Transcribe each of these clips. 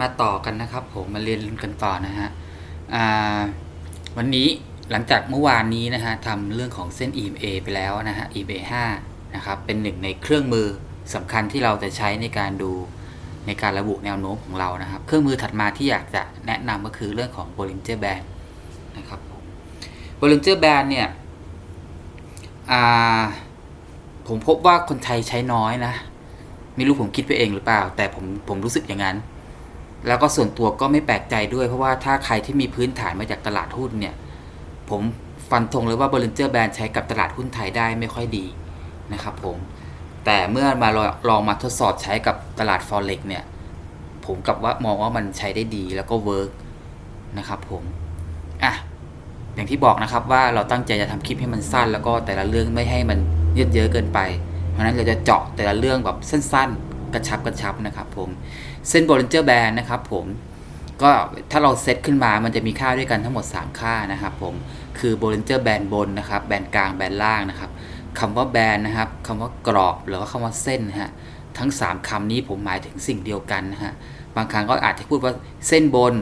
มาต่อกันนะครับ ผมมาเรียนกันต่อนะฮะวันนี้หลังจากเมื่อวานนี้นะฮะทำเรื่องของเส้น EMA ไปแล้วนะฮะ EMA 5นะครับเป็นหนึ่งในเครื่องมือสำคัญที่เราจะใช้ในการดูในการระบุแนวโน้มของเรานะครับ เครื่องมือถัดมาที่อยากจะแนะนำก็คือเรื่องของ Bollinger Band นะครับผม Bollinger Band เนี่ยผมพบว่าคนไทยใช้น้อยนะ ไม่รู้ผมคิดไปเองหรือเปล่า แต่ผมผมรู้สึกอย่างนั้น แล้วก็ส่วนตัวก็ไม่แปลกใจด้วยเพราะว่าถ้าใครที่มีพื้นฐานมาจากตลาดหุ้นเนี่ย ผมฟันธงเลยว่า Bollinger Band ใช้กับตลาดหุ้นไทยได้ไม่ค่อยดีนะครับผมแต่เมื่อมาลองมาทดสอบใช้กับตลาด Forex เนี่ย ผมกับว่ามองว่ามันใช้ได้ดีแล้วก็เวิร์กนะครับผมอะอย่างที่บอกนะครับว่าเราตั้งใจจะทำคลิปให้มันสั้น แล้วก็แต่ละเรื่องไม่ให้มันยืดเยอะเกินไป เพราะฉะนั้นเราจะเจาะแต่ละเรื่องแบบสั้น ๆ กระชับกระชับนะครับผมเส้น Bollinger Band นะครับผมก็ถ้าเราเซตขึ้นมามันจะมีค่าด้วยกันทั้งหมด 3 ค่านะครับผมคือ Bollinger Band บนนะครับแบนกลางแบนล่างนะครับคำว่าแบนนะครับคำว่ากรอบหรือว่าคำว่าเส้นฮะทั้ง 3คำนี้ผมหมายถึงสิ่งเดียวกันนะฮะบางครั้งก็อาจจะพูดว่าเส้นบน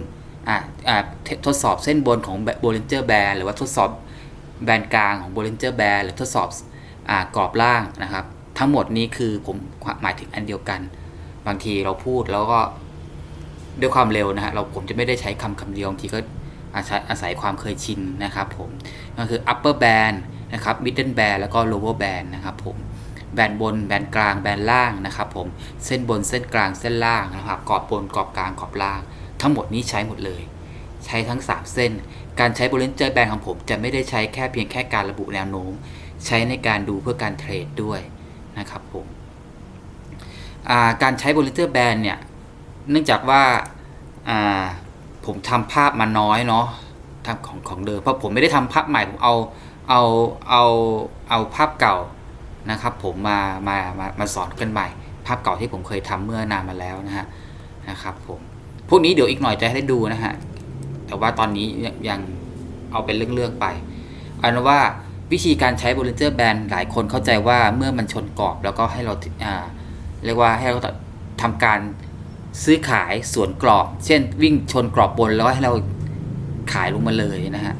อ่าอ่าททดสอบเส้นบนของ Bollinger Band หรือว่าทดสอบแบนกลางของ Bollinger Band หรือทดสอบอ่ากรอบล่างนะครับ ทั้งหมดนี้คือผมหมายถึงอันเดียวกัน บางทีเราพูดแล้วก็ด้วยความเร็วนะฮะเราผมจะไม่ได้ใช้คำคำเดียวบางทีก็อาศัยอาศัยความเคยชินนะครับผมก็คือ upper band นะครับ middle band แล้วก็ lower band นะครับผมแบนบนแบนกลางแบนล่างนะครับผมเส้นบนเส้นกลางเส้นล่างนะครับกรอบบนกรอบกลางกรอบล่าง ทั้งหมดนี้ใช้หมดเลย ใช้ทั้ง 3 เส้น การใช้ Bollinger Band ของผมจะไม่ได้ใช้แค่เพียงแค่การระบุแนวโน้ม ใช้ในการดูเพื่อการเทรดด้วย นะครับผมการใช้ Bollinger Band เนี่ย เนื่องจากว่าผมทำภาพมาน้อยเนาะทำของของเดิมเพราะผมไม่ได้ทำภาพใหม่ ผมเอาเอาเอาเอาภาพเก่านะครับ ผมมามามามาสอนกันใหม่ ภาพเก่าที่ผมเคยทำเมื่อนานมาแล้วนะฮะนะครับผมพวกนี้เดี๋ยวอีกหน่อยจะได้ดูนะฮะแต่ว่าตอนนี้ยังเอาเป็นเรื่องๆไปอาเป็นว่า วิธีการใช้ Bollinger Band หลายคนเข้าใจว่าเมื่อมันชนกรอบแล้วก็ให้เราอ่าเรียกว่าให้เราทำการซื้อขายส่วนกรอบ เช่น วิ่งชนกรอบบนแล้วให้เราขายลงมาเลยนะฮะ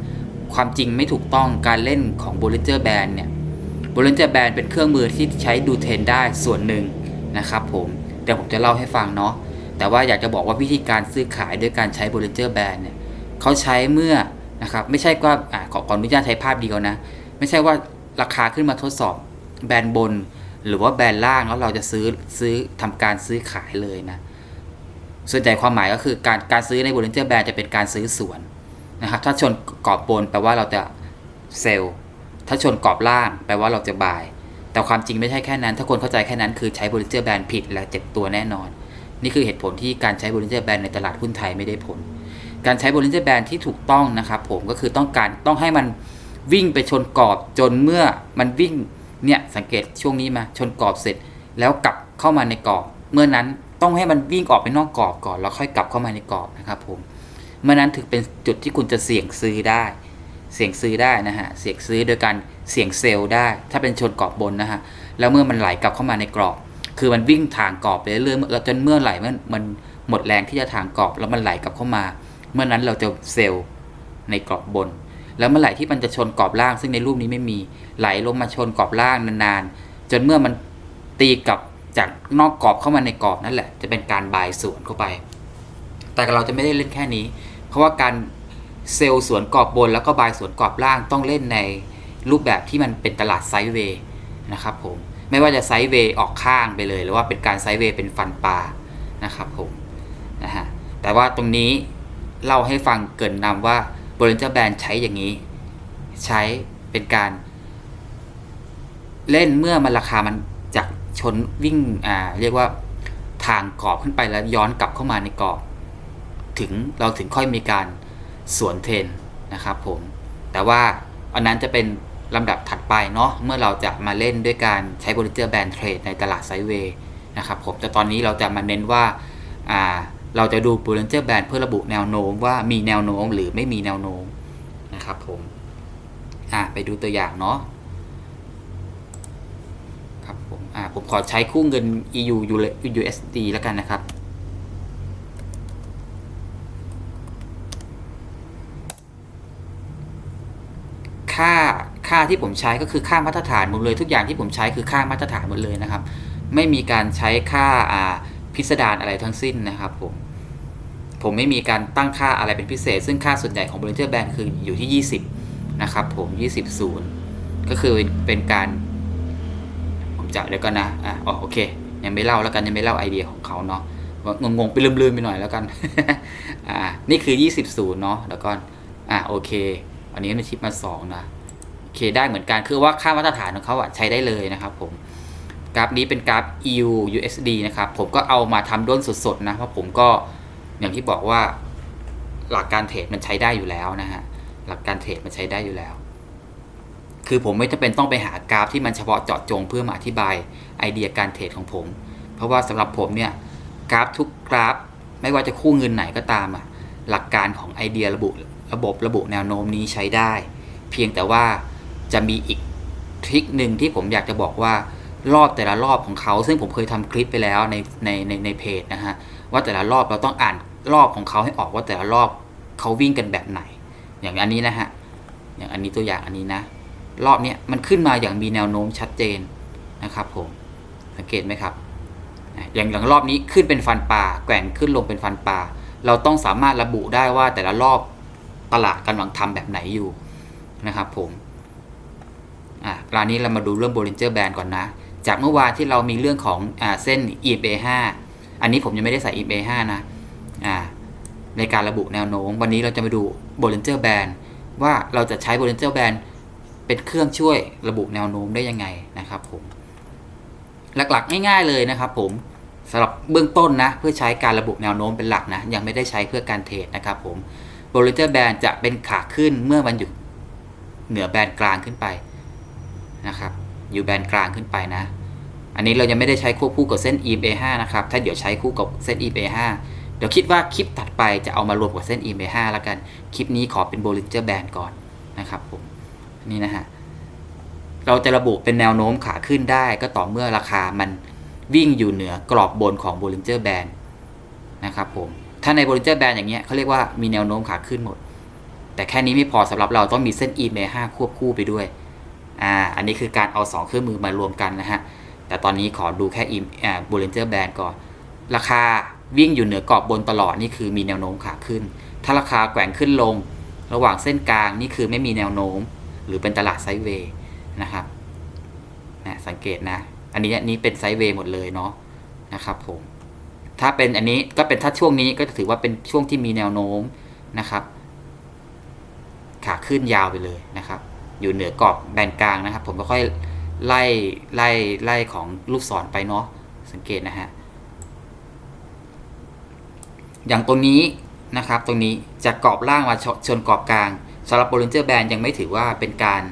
ความจริงไม่ถูกต้องการเล่นของ Bollinger Band เนี่ย Bollinger Band เป็นเครื่องมือที่ใช้ดูเทรนได้ส่วนหนึ่งนะครับผมเดี๋ยวผมจะเล่าให้ฟังเนาะแต่ว่าอยากจะบอกว่าวิธีการซื้อขายด้วยการใช้ Bollinger Band เนี่ยเขาใช้เมื่อนะครับไม่ใช่ว่าอขอขออนุญาตใช้ภาพเดียวนะ ไม่ใช่ว่าราคาขึ้นมาทดสอบแบรนด์บน หรือว่าแบรนด์ล่างแล้วเราจะซื้อซื้อทำการซื้อขายเลยนะ ส่วนใหญ่ความหมายก็คือการการซื้อใน Bollinger Band จะเป็นการซื้อส่วนนะครับ ถ้าชนกรอบบนแปลว่าเราจะเซลล์ถ้าชนกรอบล่างแปลว่าเราจะบาย แต่ความจริงไม่ใช่แค่นั้น ถ้าคนเข้าใจแค่นั้นคือใช้ Bollinger Band ผิดและเจ็บตัวแน่นอน นี่คือเหตุผลที่การใช้ Bollinger Band ในตลาดหุ้นไทยไม่ได้ผล การใช้ Bollinger Band ที่ถูกต้องนะครับผมก็คือต้องการต้องให้มัน วิ่งไปชนกรอบจนเมื่อมันวิ่งเนี่ยสังเกตช่วงนี้มาชนกรอบเสร็จ แล้วกลับเข้ามาในกรอบ เมื่อนั้นต้องให้มันวิ่งออกไปนอกกรอบก่อนแล้วค่อยกลับเข้ามาในกรอบนะครับผมเมื่อนั้นถึงเป็นจุดที่คุณจะเสี่ยงซื้อได้ เสี่ยงซื้อได้นะฮะเสี่ยงซื้อโดยการเสี่ยงเซลล์ได้ ถ้าเป็นชนกรอบบนนะฮะแล้วเมื่อมันไหลกลับเข้ามาในกรอบ คือมันวิ่งทางกรอบไปเรื่อยๆแล้วจนเมื่อไหลมันมันหมดแรงที่จะทางกรอบ แล้วมันไหลกลับเข้ามา เมื่อนั้นเราจะเซลล์ในกรอบบน แล้วเมื่อไหร่ที่มันจะชนกรอบล่าง ซึ่งในรูปนี้ไม่มี ไหลลงมาชนกรอบล่างนานๆ จนเมื่อมันตีกลับจากนอกกรอบเข้ามาในกรอบนั่นแหละ จะเป็นการบายสวนเข้าไป แต่เราจะไม่ได้เล่นแค่นี้ เพราะว่าการเซลล์สวนกรอบบน แล้วก็บายสวนกรอบล่างต้องเล่นในรูปแบบที่มันเป็นตลาดไซด์เวย์นะครับผมไม่ว่าจะไซด์เวย์ออกข้างไปเลย หรือว่าเป็นการไซด์เวย์เป็นฟันปลานะครับผมนะฮะแต่ว่าตรงนี้เล่าให้ฟังเกินนำว่า Bollinger Band ใช้อย่างนี้ ใช้เป็นการ เล่นเมื่อมันราคามันจากชนวิ่งอ่าเรียกว่าทางกรอบขึ้นไปแล้วย้อนกลับเข้ามาในกรอบ ถึงเราถึงค่อยมีการสวนเทรนนะครับผม แต่ว่าอันนั้นจะเป็นลำดับถัดไปเนาะเมื่อเราจะมาเล่นด้วยการใช้ Bollinger Band Trade ในตลาดไซเวย์นะครับผมแต่ตอนนี้เราจะมาเน้นว่าอ่า เราจะดูบูลเลนเจอร์แบนเพื่อระบุแนวโน้มว่ามีแนวโน้มหรือไม่มีแนวโน้มนะครับผมอ่าไปดูตัวอย่างเนาะครับผมอ่าผมขอใช้คู่เงิน EU USD แล้วกันนะครับค่าค่าที่ผมใช้ก็คือค่ามาตรฐานหมดเลย ทุกอย่างที่ผมใช้คือค่ามาตรฐานหมดเลยนะครับ ไม่มีการใช้ค่าอ่าพิสดารอะไรทั้งสิ้นนะครับผม ผมไม่มีการตั้งค่าอะไรเป็นพิเศษ ซึ่งค่าส่วนใหญ่ของ Bollinger Band คืออยู่ที่ 20 นะครับผม 20ศูนย์ก็คือเป็นการ ผมจะเดี๋ยวก่อนนะอะอ๋อโอเค ยังไม่เล่าแล้วกันยังไม่เล่าไอเดียของเขาเนาะงงๆไปลืมๆไปหน่อยแล้วกันอ่านี่คือ 20ศูนย์เนาะแล้วก็อะโอเค อันนี้เป็นชิปมา 2 นะ โอเคได้เหมือนกันคือว่าค่ามาตรฐานของเขาอะใช้ได้เลยนะครับผมกราฟนี้เป็นกราฟ EU USD นะครับ ผมก็เอามาทำด้นสดๆนะ เพราะผมก็ อย่างที่บอกว่าหลักการเทรดมันใช้ได้อยู่แล้วนะฮะหลักการเทรดมันใช้ได้อยู่แล้ว คือผมไม่จำเป็นต้องไปหากราฟที่มันเฉพาะเจาะจงเพื่อมาอธิบายไอเดียการเทรดของผม เพราะว่าสำหรับผมเนี่ยกราฟทุกกราฟ ไม่ว่าจะคู่เงินไหนก็ตามอะหลักการของไอเดียระบุระบบระบุแนวโน้มนี้ใช้ได้ เพียงแต่ว่าจะมีอีกทริคหนึ่งที่ผมอยากจะบอกว่ารอบแต่ละรอบของเขา ซึ่งผมเคยทำคลิปไปแล้วในในในในเพจนะฮะ ว่าแต่ละรอบเราต้องอ่านรอบของเขาให้ออกว่าแต่ละรอบเขาวิ่งกันแบบไหน อย่างอันนี้นะฮะอย่างอันนี้ตัวอย่างอันนี้นะ รอบเนี้ยมันขึ้นมาอย่างมีแนวโน้มชัดเจนนะครับผมสังเกตไหมครับ อย่างหลังรอบนี้ขึ้นเป็นฟันปลาแกว่งขึ้นลงเป็นฟันปลาเราต้องสามารถระบุได้ว่าแต่ละรอบตลาดกำลังทำแบบไหนอยู่นะครับผมอะรานนี้เรามาดูเรื่อง Bollinger Band ก่อนนะ จากเมื่อวานที่เรามีเรื่องของอ่าเส้น EMA 5 อันนี้ผมยังไม่ได้ใส่ EMA 5นะอ่าในการระบุแนวโน้ม วันนี้เราจะมาดู Bollinger Band ว่าเราจะใช้ Bollinger Band เป็นเครื่องช่วยระบุแนวโน้มได้ยังไงนะครับผม หลักๆ ง่ายๆเลยนะครับผมสำหรับเบื้องต้นนะ เพื่อใช้การระบุแนวโน้มเป็นหลักนะ ยังไม่ได้ใช้เพื่อการเทรดนะครับผม Bollinger Band จะเป็นขาขึ้นเมื่อมันอยู่เหนือแบนกลางขึ้นไปนะครับ อยู่แบนกลางขึ้นไปนะ อันนี้เรายังไม่ได้ใช้ควบคู่กับเส้น EMA 5นะครับ ถ้าเดี๋ยวใช้คู่กับเส้น EMA 5เดี๋ยวคิดว่าคลิปถัดไปจะเอามารวมกับเส้น EMA 5แล้วกัน คลิปนี้ขอเป็น Bollinger Band ก่อนนะครับผม นี่นะฮะ เราจะระบุเป็นแนวโน้มขาขึ้นได้ก็ต่อเมื่อราคามันวิ่งอยู่เหนือกรอบบนของ Bollinger Band นะครับผม ถ้าใน Bollinger Band อย่างเงี้ยเขาเรียกว่ามีแนวโน้มขาขึ้นหมด แต่แค่นี้ไม่พอสำหรับเราต้องมีเส้น EMA 5ควบคู่ไปด้วย อ่า อันนี้คือการเอา 2 เครื่องมือมารวมกันนะฮะ แต่ตอนนี้ขอดูแค่ e อ่า Bollinger Band ก่อน ราคาวิ่งอยู่เหนือกรอบบนตลอดนี่คือมีแนวโน้มขาขึ้น ถ้าราคาแกว่งขึ้นลง ระหว่างเส้นกลางนี่คือไม่มีแนวโน้ม หรือเป็นตลาดไซด์เวย์นะครับนะสังเกตนะ อันนี้นี้เป็นไซด์เวย์หมดเลยเนาะนะครับผม ถ้าเป็นอันนี้ก็เป็นถ้าช่วงนี้ก็จะถือว่าเป็นช่วงที่มีแนวโน้มนะครับ ขาขึ้นยาวไปเลยนะครับ อยู่เหนือกรอบแบนกลางนะครับ ผมก็ค่อย ไล่ไล่ไล่ของลูกศรไปเนาะสังเกตนะฮะอย่างตรงนี้นะครับตรงนี้จากกรอบล่างมาชชนกรอบกลางสำหรับ Bollinger Band ยังไม่ถือว่าเป็นการ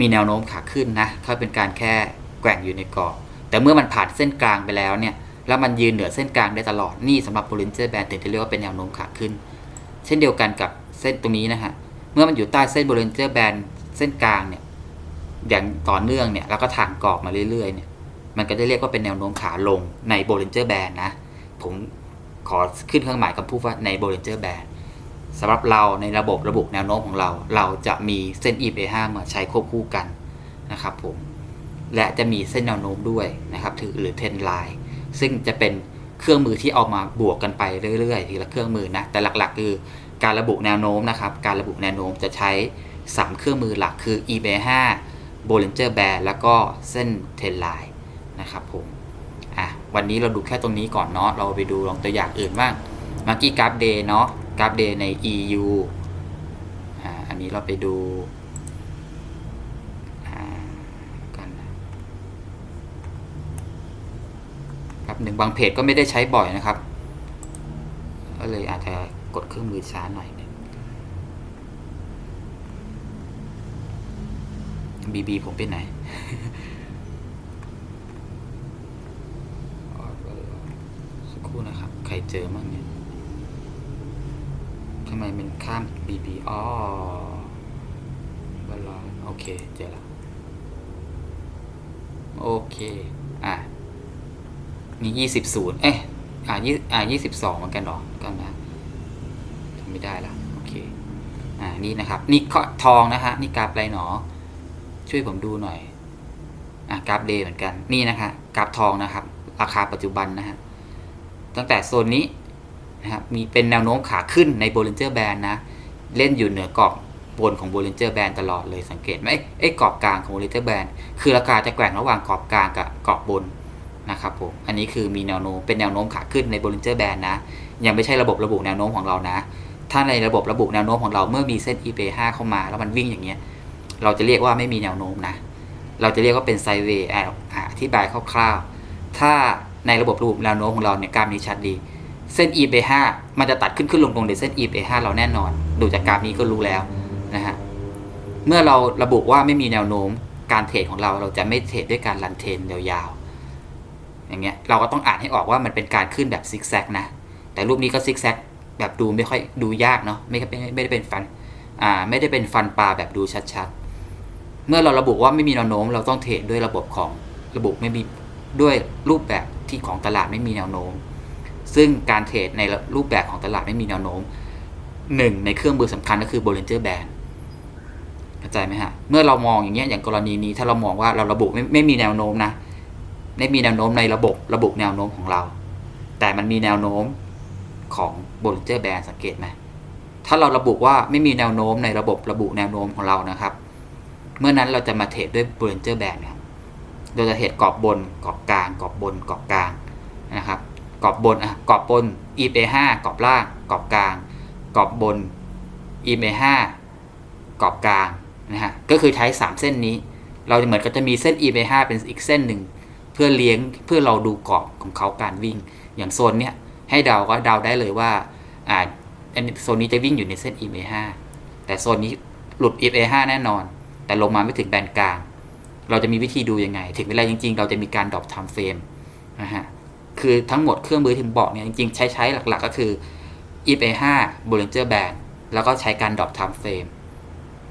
มีแนวโน้มขาขึ้นนะเขาเป็นการแค่แกว่งอยู่ในกรอบ แต่เมื่อมันผ่านเส้นกลางไปแล้วเนี่ยแล้วมันยืนเหนือเส้นกลางได้ตลอดนี่สำหรับ Bollinger Band ถึงจะเรียกว่าเป็นแนวโน้มขาขึ้น เช่นเดียวกันกับเส้นตรงนี้นะฮะเมื่อมันอยู่ใต้เส้น Bollinger Band เส้นกลางเนี่ย อย่างต่อเนื่องเนี่ยแล้วก็ถ่างกรอบมาเรื่อยๆเนี่ยมันก็จะเรียกว่าเป็นแนวโน้มขาลงใน Bollinger Band นะ ผมขอขึ้นเครื่องหมายคำพูดว่าใน Bollinger Band สำหรับเราในระบบระบุแนวโน้มของเรา เราจะมีเส้น EMA 5 มาใช้ควบคู่กันนะครับผมและจะมีเส้นแนวโน้มด้วยนะครับถือหรือเทนไลน์ซึ่งจะเป็นเครื่องมือที่เอามาบวกกันไปเรื่อยๆทีละเครื่องมือนะแต่หลักๆ คือการระบุแนวโน้มนะครับ การระบุแนวโน้มจะใช้ 3 เครื่องมือหลักคือ EMA 5 Bollinger Band แล้วก็เส้นเทนไลน์นะครับผมอะวันนี้เราดูแค่ตรงนี้ก่อนเนาะเราไปดูลองตัวอย่างอื่นบ้างมากี้กราฟเดย์เนาะกราฟเดย์ใน EU อ่าอันนี้เราไปดูกันครับหนึ่งบางเพจก็ไม่ได้ใช้บ่อยนะครับ ก็เลยอาจจะกดเครื่องมือช้าหน่อยหนึง บีบีผมไปไหนสักครู่นะครับ ใครเจอมั่งเนี่ยทำไมมันข้ามบีบีอ๋อบอลอนโอเค เจอแล้วโอเค อะนี่ยี่สิบศูนย์เอ๊ะอะยี่อะยี่สิบสองเหมือนกันเหรอกันนะทำไม่ได้ละโอเค อ่านี่นะครับ นี่ก็ทองนะฮะ นี่กราฟไรหนอ ช่วยผมดูหน่อยอะกราฟเดย์เหมือนกันนี่นะฮะกราฟทองนะครับ ราคาปัจจุบันนะฮะตั้งแต่โซนนี้นะครับมีเป็นแนวโน้มขาขึ้นใน Bollinger Band นะ เล่นอยู่เหนือกรอบบนของ Bollinger Band ตลอดเลยสังเกตไหมเอ้กรอบกลางของ Bollinger Band คือราคาจะแกว่งระหว่างกรอบกลางกับกรอบบนนะครับผมอันนี้คือมีแนวโน้มเป็นแนวโน้มขาขึ้นใน Bollinger Band นะ ยังไม่ใช่ระบบระบุแนวโน้มของเรานะ ถ้าในระบบระบุแนวโน้มของเราเมื่อมีเส้น eBay 5เข้ามา แล้วมันวิ่งอย่างเงี้ย เราจะเรียกว่าไม่มีแนวโน้มนะ เราจะเรียกว่าเป็นไซเวย์อธิบายคร่าวๆ ถ้าในระบบระบุแนวโน้มของเราเนี่ยกราฟนี้ชัดดี เส้น e b 5มันจะตัดขึ้นขึ้นลงลงในเส้น e b 5เราแน่นอน ดูจากกราฟนี้ก็รู้แล้วนะฮะ เมื่อเราระบุว่าไม่มีแนวโน้มการเทรดของเราเราจะไม่เทรดด้วยการรันเทรนยาวๆ อย่างเงี้ยเราก็ต้องอ่านให้ออกว่ามันเป็นการขึ้นแบบซิกแซกนะ แต่รูปนี้ก็ซิกแซกแบบดูไม่ค่อยดูยากเนาะไม่ไม่ไม่ได้เป็นฟันอ่าไม่ได้เป็นฟันปลาแบบดูชัดๆ เมื่อเราระบุว่าไม่มีแนวโน้ม เราต้องเทรดด้วยระบบของระบบไม่มีด้วยรูปแบบที่ของตลาดไม่มีแนวโน้ม ซึ่งการเทรดในรูปแบบของตลาดไม่มีแนวโน้มหนึ่งในเครื่องมือสำคัญก็คือ Bollinger Band เข้าใจไหมฮะ เมื่อเรามองอย่างเงี้ยอย่างกรณีนี้ถ้าเรามองว่าเราระบุไม่ไม่มีแนวโน้มนะไม่มีแนวโน้มในระบบระบุแนวโน้มของเรา แต่มันมีแนวโน้มของ Bollinger Band สังเกตไหมถ้าเราระบุว่าไม่มีแนวโน้มในระบบระบุแนวโน้มของเรานะครับ เมื่อนั้นเราจะมาเทรดด้วย Bollinger Band ครับเราจะเทรดกรอบบนกรอบกลางกรอบบนกรอบกลางนะครับกรอบบนอะกรอบบน EP 5กรอบล่างกรอบกลางกรอบบน EP 5กรอบกลางนะฮะก็คือใช้ 3 เส้นนี้ เราจะเหมือนก็จะมีเส้น EP 5เป็นอีกเส้นหนึ่งเพื่อเลี้ยงเพื่อเราดูกรอบของเขาการวิ่ง อย่างโซนเนี้ยให้เดาก็เดาได้เลยว่าอ่าโซนนี้จะวิ่งอยู่ในเส้น EP 5แต่โซนนี้หลุด EP 5แน่นอน แต่ลงมาไม่ถึงแบนกลาง เราจะมีวิธีดูยังไง ถึงเวลาจริง ๆ เราจะมีการดรอปไทม์เฟรมนะฮะคือทั้งหมดเครื่องมือที่ผมบอกเนี่ยจริงๆ ใช้ใช้หลักๆ ก็คือ EP 5 Bollinger Band แล้วก็ใช้การดรอปไทม์เฟรม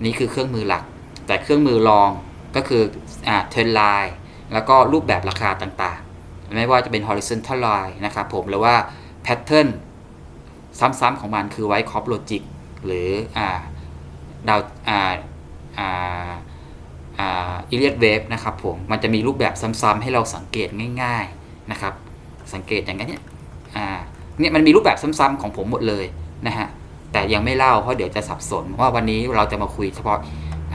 นี่คือเครื่องมือหลัก แต่เครื่องมือรองก็คืออ่าเทรนไลน์แล้วก็รูปแบบราคาต่างๆ ไม่ว่าจะเป็น horizontal line นะครับผมหรือว่า pattern ซ้ำๆของมันคือไว้คอปโลจิกหรืออ่าดาวอ่า อ่าอ่าอิเลียดเวฟนะครับผม มันจะมีรูปแบบซ้ำๆให้เราสังเกตง่ายๆนะครับ สังเกตอย่างนี้นอ่าเนี่ยมันมีรูปแบบซ้ำๆของผมหมดเลยนะฮะ แต่ยังไม่เล่าเพราะเดี๋ยวจะสับสนว่าวันนี้เราจะมาคุยเฉพาะ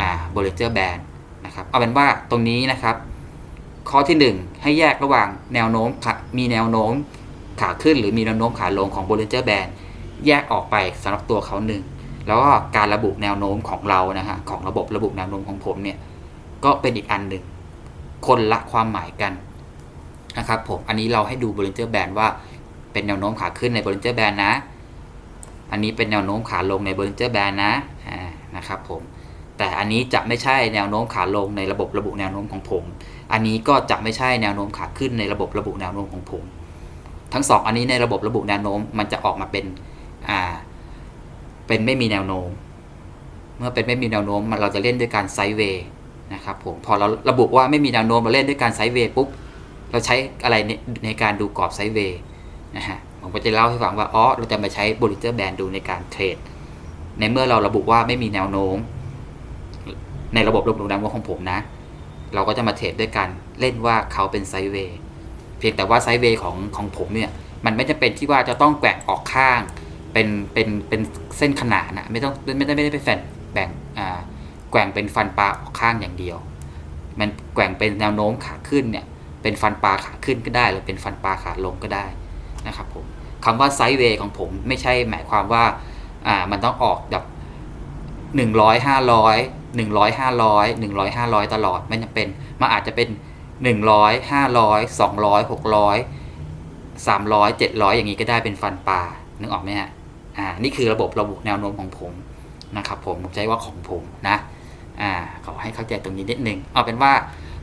อ่า Bollinger Band นะครับเอาเป็นว่าตรงนี้นะครับ ข้อที่ 1 ให้แยกระหว่างแนวโน้มขามีแนวโน้มขาขึ้นหรือมีแนวโน้มขาลงของ Bollinger Band แยกออกไปสำหรับตัวเขาหนึ่ง แล้วก็การระบุแนวโน้มของเรานะฮะของระบบระบุแนวโน้มของผมเนี่ยก็เป็นอีกอันหนึ่งคนละความหมายกันนะครับผมอันนี้เราให้ดู Bollinger Band ว่าเป็นแนวโน้มขาขึ้นใน Bollinger Band นะ อันนี้เป็นแนวโน้มขาลงใน Bollinger Band นะนะครับผมแต่อันนี้จะไม่ใช่แนวโน้มขาลงในระบบระบุแนวโน้มของผม อันนี้ก็จะไม่ใช่แนวโน้มขาขึ้นในระบบระบุแนวโน้มของผม ทั้งสองอันนี้ในระบบระบุแนวโน้มมันจะออกมาเป็นอ่า เป็นไม่มีแนวโน้ม เมื่อเป็นไม่มีแนวโน้มมันเราจะเล่นด้วยการไซด์เวย์นะครับผมพอเราระบุว่าไม่มีแนวโน้มเราเล่นด้วยการไซด์เวย์ปุ๊บเราใช้อะไรในในการดูกรอบไซด์เวย์นะฮะผมก็จะเล่าให้ฟังว่าอ๋อเราจะมาใช้ Bollinger Band ดูในการเทรดในเมื่อเราระบุว่าไม่มีแนวโน้ม ในระบบระบุแนวโน้มของผมนะ เราก็จะมาเทรดด้วยกันเล่นว่าเขาเป็นไซด์เวย์เพียงแต่ว่าไซด์เวย์ของของผมเนี่ยมันไม่จำเป็นที่ว่าจะต้องแกว่งออกข้าง เป็นเป็นเป็นเส้นขนานนะไม่ต้องไม่ได้ไม่ได้เป็นแฟนแบ่งอ่าแกว่งเป็นฟันปลาออกข้างอย่างเดียว มันแกว่งเป็นแนวโน้มขาขึ้นเนี่ยเป็นฟันปลาขาขึ้นก็ได้หรือเป็นฟันปลาขาลงก็ได้นะครับผมคำว่าไซด์เวย์ของผมไม่ใช่หมายความว่าอ่ามันต้องออกแบบหนึ่งร้อยห้าร้อยหนึ่งร้อยห้าร้อยหนึ่งร้อยห้าร้อยตลอดไม่จำเป็นมันอาจจะเป็นหนึ่งร้อยห้าร้อยสองร้อยหกร้อยสามร้อยเจ็ดร้อยอย่างนี้ก็ได้เป็นฟันปลานึกออกไหมฮะ อ่านี่คือระบบระบุแนวโน้มของผมนะครับผมผมใช้ว่าของผมนะอ่าขอให้เข้าใจตรงนี้นิดนึงเอาเป็นว่า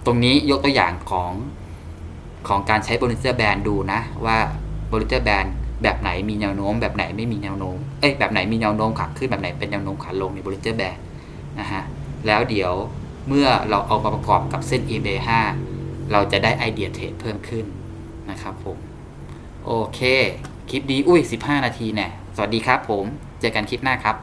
ตรงนี้ยกตัวอย่างของของการใช้ Bollinger Band ดูนะ ว่า Bollinger Band แบบไหนมีแนวโน้ม แบบไหนไม่มีแนวโน้มเอ้ยแบบไหนมีแนวโน้มขาขึ้นแบบไหนเป็นแนวโน้มขาลงใน Bollinger Band นะฮะแล้วเดี๋ยวเมื่อเราเอามาประกอบกับเส้น eBay 5 เราจะได้ไอเดียเทรดเพิ่มขึ้นนะครับผมโอเค คลิปดีอุ้ย 15 นาทีแน่ สวัสดีครับผม เจอกันคลิปหน้าครับ